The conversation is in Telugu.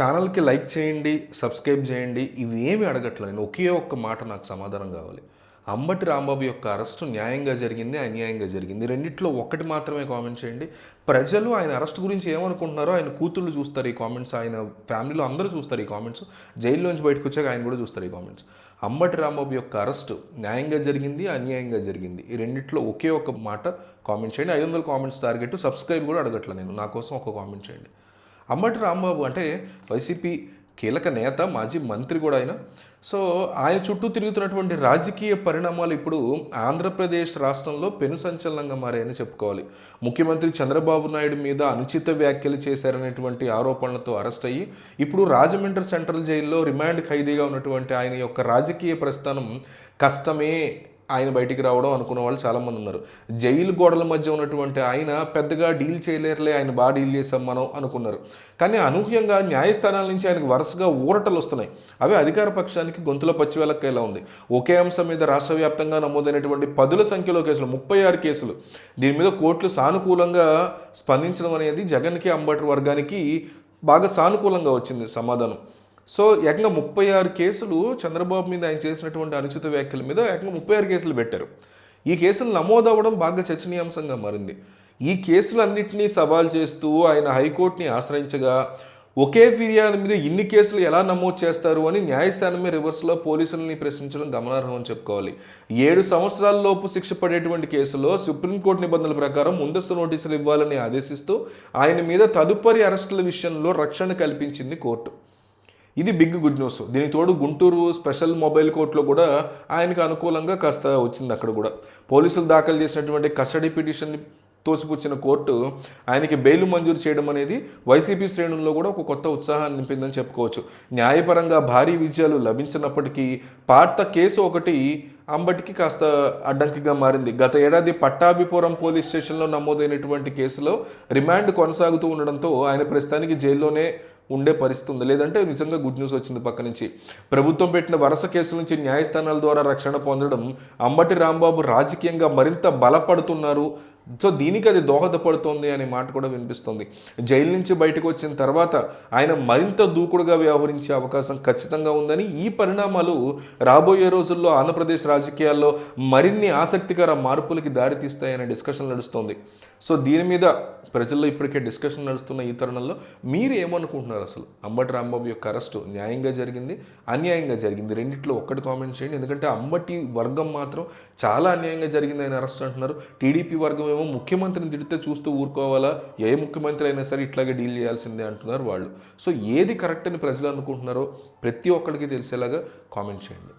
ఛానల్కి లైక్ చేయండి సబ్స్క్రైబ్ చేయండి. ఇవి ఏమి అడగట్లేదు. నేను ఒకే ఒక్క మాట నాకు సమాధానం కావాలి. అంబటి రాంబాబు యొక్క అరెస్టు న్యాయంగా జరిగింది అన్యాయంగా జరిగింది. రెండిట్లో ఒకటి మాత్రమే కామెంట్ చేయండి. ప్రజలు ఆయన అరెస్ట్ గురించి ఏమనుకుంటున్నారో ఆయన కూతుళ్ళు చూస్తారు ఈ కామెంట్స్ ఆయన ఫ్యామిలీలో అందరూ చూస్తారు ఈ కామెంట్స్. జైల్లోంచి బయటకు వచ్చాక ఆయన కూడా చూస్తారు ఈ కామెంట్స్. అంబటి రాంబాబు యొక్క అరెస్టు న్యాయంగా జరిగింది అన్యాయంగా జరిగింది. ఈ రెండిట్లో ఒకే ఒక మాట కామెంట్ చేయండి. ఐదు వందల కామెంట్స్ టార్గెట్. సబ్స్క్రైబ్ కూడా అడగట్లే నేను. నా కోసం ఒక కామెంట్ చేయండి. అంబటి రాంబాబు అంటే వైసీపీ కీలక నేత మాజీ మంత్రి కూడా ఆయన. సో ఆయన చుట్టూ తిరుగుతున్నటువంటి రాజకీయ పరిణామాలు ఇప్పుడు ఆంధ్రప్రదేశ్ రాష్ట్రంలో పెను సంచలనంగా మారాయని చెప్పుకోవాలి. ముఖ్యమంత్రి చంద్రబాబు నాయుడు మీద అనుచిత వ్యాఖ్యలు చేశారనేటువంటి ఆరోపణలతో అరెస్ట్ అయ్యి ఇప్పుడు రాజమండ్రి సెంట్రల్ జైల్లో రిమాండ్ ఖైదీగా ఉన్నటువంటి ఆయన యొక్క రాజకీయ ప్రస్థానం కష్టమే ఆయన బయటికి రావడం అనుకున్న వాళ్ళు చాలామంది ఉన్నారు. జైలు గోడల మధ్య ఉన్నటువంటి ఆయన పెద్దగా డీల్ చేయలేరులే ఆయన బాగా డీల్ చేసాం మనం అనుకున్నారు. కానీ అనూహ్యంగా న్యాయస్థానాల నుంచి ఆయనకు వరుసగా ఊరటలు వస్తున్నాయి. అవి అధికార పక్షానికి గొంతులో పచ్చివేలక్కేలా ఉంది. ఒకే అంశం మీద రాష్ట్ర వ్యాప్తంగా నమోదైనటువంటి పదుల సంఖ్యలో కేసులు ముప్పై ఆరు కేసులు. దీని మీద కోర్టులు సానుకూలంగా స్పందించడం అనేది జగన్కి అంబటి వర్గానికి బాగా సానుకూలంగా వచ్చింది సమాధానం. సో ఏకంగా ముప్పై ఆరు కేసులు చంద్రబాబు మీద ఆయన చేసినటువంటి అనుచిత వ్యాఖ్యల మీద ఏకంగా ముప్పై ఆరు కేసులు పెట్టారు. ఈ కేసులు నమోదవ్వడం బాగా చర్చనీయాంశంగా మారింది. ఈ కేసులన్నింటినీ సవాల్ చేస్తూ ఆయన హైకోర్టుని ఆశ్రయించగా ఒకే ఫిర్యాదు మీద ఇన్ని కేసులు ఎలా నమోదు చేస్తారు అని న్యాయస్థానమే రివర్స్లో పోలీసులని ప్రశ్నించడం గమనార్హం అని చెప్పుకోవాలి. ఏడు సంవత్సరాలలోపు శిక్ష పడేటువంటి కేసులో సుప్రీంకోర్టు నిబంధనల ప్రకారం ముందస్తు నోటీసులు ఇవ్వాలని ఆదేశిస్తూ ఆయన మీద తదుపరి అరెస్టుల విషయంలో రక్షణ కల్పించింది కోర్టు. ఇది బిగ్ గుడ్ న్యూస్. దీనికి తోడు గుంటూరు స్పెషల్ మొబైల్ కోర్టులో కూడా ఆయనకు అనుకూలంగా కాస్త వచ్చింది అక్కడ కూడా. పోలీసులు దాఖలు చేసినటువంటి కస్టడీ పిటిషన్ని తోసిపుచ్చిన కోర్టు ఆయనకి బెయిల్ మంజూరు చేయడం అనేది వైసీపీ శ్రేణుల్లో కూడా ఒక కొత్త ఉత్సాహాన్ని నింపిందని చెప్పుకోవచ్చు. న్యాయపరంగా భారీ విజయాలు లభించినప్పటికీ పాత కేసు ఒకటి అంబటికి కాస్త అడ్డంకిగా మారింది. గత ఏడాది పట్టాభిపురం పోలీస్ స్టేషన్లో నమోదైనటువంటి కేసులో రిమాండ్ కొనసాగుతూ ఉండడంతో ఆయన ప్రస్తుతానికి జైల్లోనే ఉండే పరిస్థితి ఉంది. లేదంటే నిజంగా గుడ్ న్యూస్ వచ్చింది పక్క నుంచి. ప్రభుత్వం పెట్టిన వరుస కేసుల నుంచి న్యాయస్థానాల ద్వారా రక్షణ పొందడం అంబటి రాంబాబు రాజకీయంగా మరింత బలపడుతున్నారు సో దీనికి అది దోహదపడుతోంది అనే మాట కూడా వినిపిస్తుంది. జైలు నుంచి బయటకు వచ్చిన తర్వాత ఆయన మరింత దూకుడుగా వ్యవహరించే అవకాశం ఖచ్చితంగా ఉందని ఈ పరిణామాలు రాబోయే రోజుల్లో ఆంధ్రప్రదేశ్ రాజకీయాల్లో మరిన్ని ఆసక్తికర మార్పులకి దారితీస్తాయనే డిస్కషన్ నడుస్తోంది. సో దీని మీద ప్రజల్లో ఇప్పటికే డిస్కషన్ నడుస్తున్న ఈ తరుణంలో మీరు ఏమనుకుంటున్నారు అసలు? అంబటి రాంబాబు యొక్క అరెస్టు న్యాయంగా జరిగింది అన్యాయంగా జరిగింది? రెండిట్లో ఒక్కటి కామెంట్ చేయండి. ఎందుకంటే అంబటి వర్గం మాత్రం చాలా అన్యాయంగా జరిగింది ఆయన అరెస్ట్ అంటున్నారు. టీడీపీ వర్గం ఏమో ముఖ్యమంత్రిని తిడితే చూస్తూ ఊరుకోవాలా? ఏ ముఖ్యమంత్రి అయినా సరే ఇట్లాగే డీల్ చేయాల్సిందే అంటున్నారు వాళ్ళు. సో ఏది కరెక్ట్ అని ప్రజలు అనుకుంటున్నారో ప్రతి ఒక్కరికి తెలిసేలాగా కామెంట్ చేయండి.